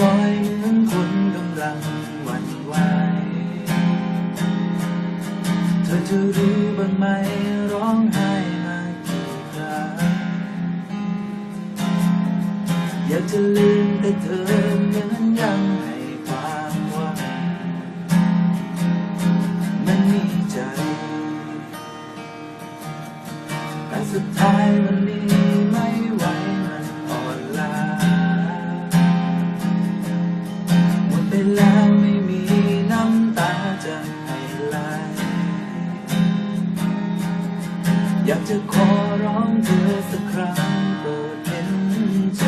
ลอยเหมือนคนกำลังหวั่นไหว เธอจะรู้บ้างไหมร้องไห้มากี่ครั้ง อยากจะลืมแต่เธอเหมือนยังให้ความหวังมันมีใจ แต่สุดท้ายวัน ไปแล้วไม่มีน้ำตาจะให้ไหลอยากจะขอร้องเธอสักครั้งโปรดเห็นใจ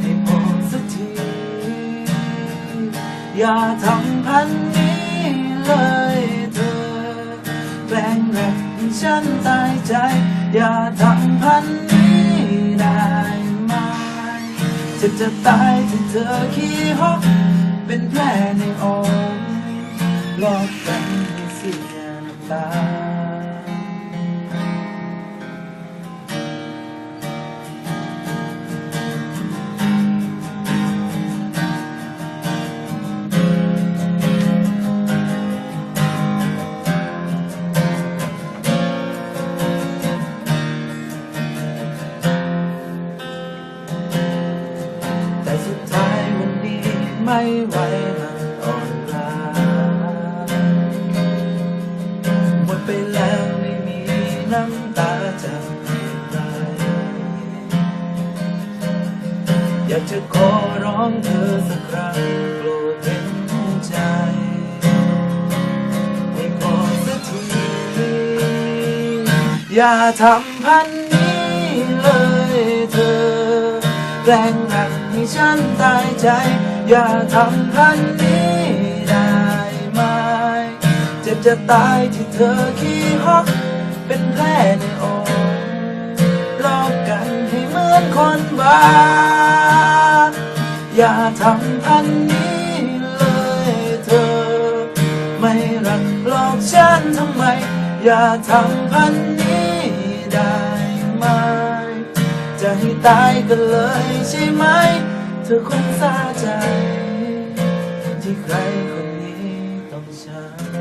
ให้พอสักที อย่าทำพันนี้เลยเธอ แกล้งแรกฉันตายใจ อย่าทำพันนี้ได้ ไหมจะจะตายที่เธอขี้ฮอกเป็นแผลในอกหลอก ไม่ไหวมันอ่อนล้าหมดไปแล้วไม่มีน้ำตาจะให้ใครอยากจะขอร้องเธอสักครั้งโปรดเห็นใจให้พอสักทีอย่าทำพันนี้เลยเธอแกล้งรักให้ฉันตายใจ อย่าทำพันนี้ได้ไหม เจ็บจะตายที่เธอขี้ฮอก เป็นแผลในอกหลอกกันให้เหมือนคนบ้า อย่าทำพันนี้เลยเธอ ไม่รักหลอกฉันทำไม อย่าทำพันนี้ได้ไหม จะให้ตายกันเลยใช่ไหม ธอคงซาใจ ที่ใครคนนี้ต้องช้ำ